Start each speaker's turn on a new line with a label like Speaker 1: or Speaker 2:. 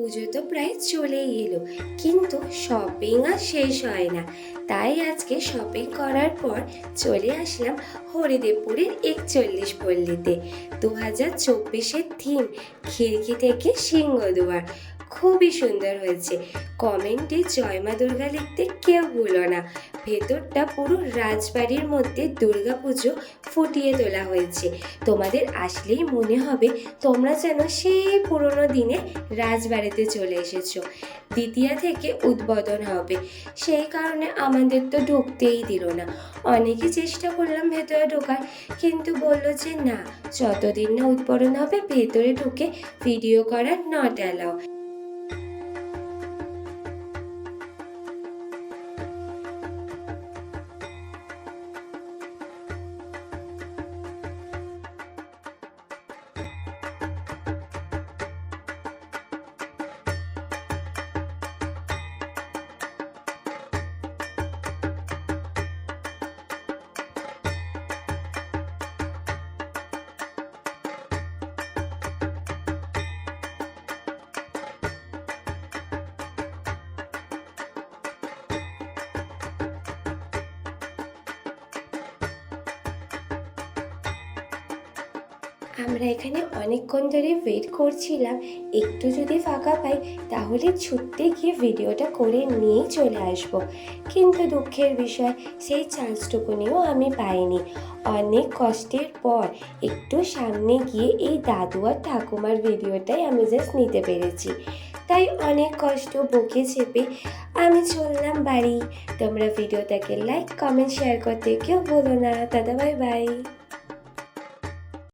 Speaker 1: পুজো তো প্রায় চলেই এলো, কিন্তু শপিং আর শেষ হয় না। তাই আজকে শপিং করার পর চলে আসলাম হরিদেবপুরের একচল্লিশ পল্লীতে। দু হাজার চব্বিশের থিম খিড়কি থেকে সিংহদুয়ার। খুবই সুন্দর হয়েছে। কমেন্টে জয়মা দুর্গা লিখতে কেউ ভুলো না। ভেতরটা পুরো রাজবাড়ির মধ্যে দুর্গাপুজো ফুটিয়ে তোলা হয়েছে। তোমাদের আসলেই মনে হবে তোমরা যেন সেই পুরনো দিনে রাজবাড়িতে চলে এসেছ। দ্বিতীয়া থেকে উদ্বোধন হবে। সেই কারণে আমাদের তো ঢুকতেই দিল না। অনেকে চেষ্টা করলাম ভেতরে ঢোকার, কিন্তু বলল যে না, যতদিন না উদ্বোধন হবে, ভেতরে ঢুকে ভিডিও করার নট অ্যালাউ আমরা এখানে অনেকক্ষণ ধরে ওয়েট করছিলাম, একটু যদি ফাঁকা পাই, তাহলে ছুটতে গিয়ে ভিডিওটা করে নিয়েই চলে আসব। কিন্তু দুঃখের বিষয়, সেই চান্সটুকুনিও আমি পাইনি। অনেক কষ্টের পর একটু সামনে গিয়ে এই দাদু আর ঠাকুমার ভিডিওটাই আমি জাস্ট নিতে পেরেছি। তাই অনেক কষ্ট, বকে চেপে আমি চললাম বাড়ি। তোমরা ভিডিওটাকে লাইক কমেন্ট শেয়ার করতে কেউ বলো না। দাদা বাই বাই